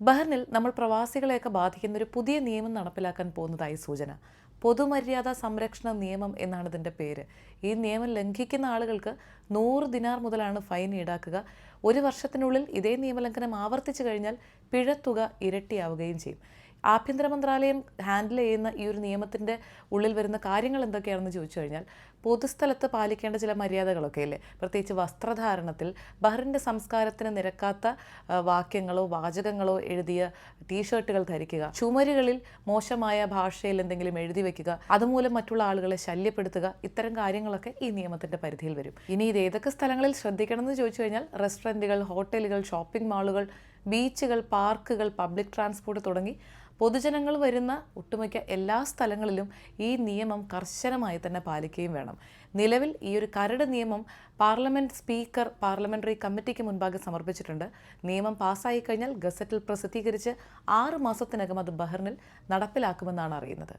ബഹ്റിനിൽ നമ്മൾ പ്രവാസികളെയൊക്കെ ബാധിക്കുന്ന ഒരു പുതിയ നിയമം നടപ്പിലാക്കാൻ പോകുന്നതായി സൂചന. പൊതുമര്യാദ സംരക്ഷണ നിയമം എന്നാണ് ഇതിന്റെ പേര്. ഈ നിയമം ലംഘിക്കുന്ന ആളുകൾക്ക് നൂറ് ദിനാർ മുതലാണ് ഫൈൻ ഈടാക്കുക. ഒരു വർഷത്തിനുള്ളിൽ ഇതേ നിയമലംഘനം ആവർത്തിച്ചു കഴിഞ്ഞാൽ പിഴത്തുക ഇരട്ടിയാവുകയും ചെയ്യും. ആഭ്യന്തര മന്ത്രാലയം ഹാൻഡിൽ ചെയ്യുന്ന ഈ ഒരു നിയമത്തിന്റെ ഉള്ളിൽ വരുന്ന കാര്യങ്ങൾ എന്തൊക്കെയാണെന്ന് ചോദിച്ചു കഴിഞ്ഞാൽ പൊതുസ്ഥലത്ത് പാലിക്കേണ്ട ചില മര്യാദകളൊക്കെ ഇല്ലേ പ്രത്യേകിച്ച് വസ്ത്രധാരണത്തിൽ ബഹ്റിന്റെ സംസ്കാരത്തിന് നിരക്കാത്ത വാക്യങ്ങളോ വാചകങ്ങളോ എഴുതിയ ടീഷർട്ടുകൾ ധരിക്കുക ചുമരുകളിൽ മോശമായ ഭാഷയിൽ എന്തെങ്കിലും എഴുതി വെക്കുക അതുമൂലം മറ്റുള്ള ആളുകളെ ശല്യപ്പെടുത്തുക ഇത്തരം കാര്യങ്ങളൊക്കെ ഈ നിയമത്തിന്റെ പരിധിയിൽ വരും. ഇനി ഇത് ഏതൊക്കെ സ്ഥലങ്ങളിൽ ശ്രദ്ധിക്കണമെന്ന് ചോദിച്ചു കഴിഞ്ഞാൽ റെസ്റ്റോറന്റുകൾ ഹോട്ടലുകൾ ഷോപ്പിംഗ് മാളുകൾ ബീച്ചുകൾ പാർക്കുകൾ പബ്ലിക് ട്രാൻസ്പോർട്ട് തുടങ്ങി പൊതുജനങ്ങൾ വരുന്ന ഒട്ടുമിക്ക എല്ലാ സ്ഥലങ്ങളിലും ഈ നിയമം കർശനമായി തന്നെ പാലിക്കുകയും വേണം. നിലവിൽ ഈ ഒരു കരട് നിയമം പാർലമെന്റ് സ്പീക്കർ പാർലമെന്ററി കമ്മിറ്റിക്ക് മുൻപാകെ സമർപ്പിച്ചിട്ടുണ്ട്. നിയമം പാസ്സായി കഴിഞ്ഞാൽ ഗസറ്റിൽ പ്രസിദ്ധീകരിച്ച് ആറ് മാസത്തിനകം അത് ബഹ്റിനിൽ നടപ്പിലാക്കുമെന്നാണ് അറിയുന്നത്.